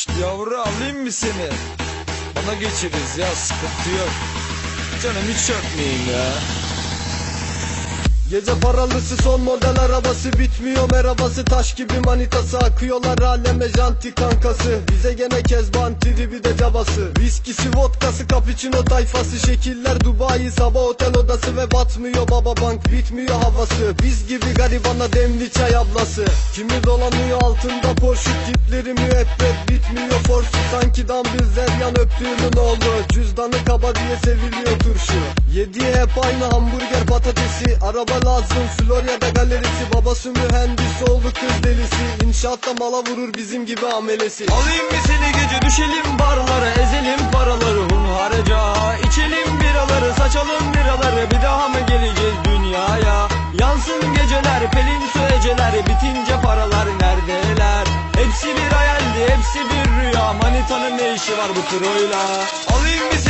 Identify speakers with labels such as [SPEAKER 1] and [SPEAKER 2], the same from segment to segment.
[SPEAKER 1] Şşt yavru alayım mı seni? Bana geçeriz ya sıkıntı yok. Canım hiç çökmeyin ya.
[SPEAKER 2] Gece paralısı son model arabası bitmiyor. Merhabası taş gibi manitası akıyorlar. Aleme janti kankası. Bize gene kezban tribi de cabası. Viskisi vodkası cappuccino tayfası. Şekiller Dubai sabah otel odası ve batmıyor baba bank bitmiyor havası. Biz gibi garibana demli çay ablası. Kimi dolanıyor altında Porsche tipleri müebbet bitmiyor forsu sanki dambil zeryan öptüğünün oğlu. Cüzdanı kaba diye seviliyor turşu. Yediği hep aynı hamburger patatesi. Araba lazım. Florya'da galerisi Babası mühendis oğlu kız delisi. İnşaatta mala vurur bizim gibi amelesi.
[SPEAKER 1] Alayım mı seni gece düşelim barlara Ezelim paraları. Hunharca İçelim biraları saçalım biraları. Bir daha mı geleceğiz dünyaya? Yansın geceler pelin su Bitince paralar neredeler? Hepsi bir hayaldi hepsi bir rüya. Manitanın ne işi var bu kroyla Alayım mı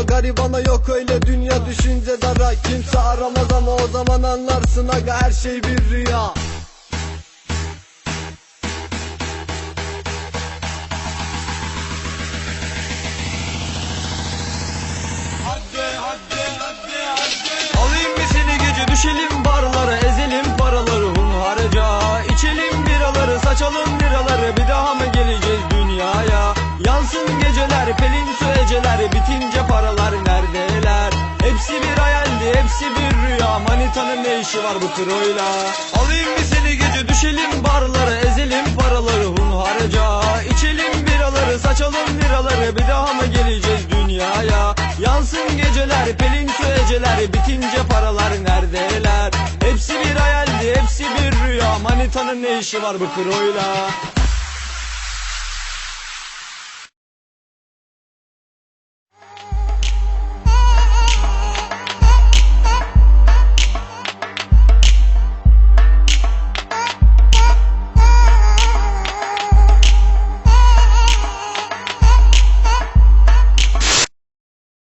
[SPEAKER 2] garibana yok öyle dünya düşünce dara. Kimse aramaz ama o zaman anlarsın aga her şey bir rüya.
[SPEAKER 1] Düşelim barlara Ezelim paraları. Hunharca İçelim biraları saçalım Manitanın ne işi var bu kroyla Alayım mı seni gece düşelim barlara Ezelim paraları hunharca. İçelim biraları saçalım biraları Bir daha mı geleceğiz dünyaya? Yansın geceler pelin su eceler Bitince paralar neredeler? Hepsi bir hayaldi hepsi bir rüya. Manitanın ne işi var bu kroyla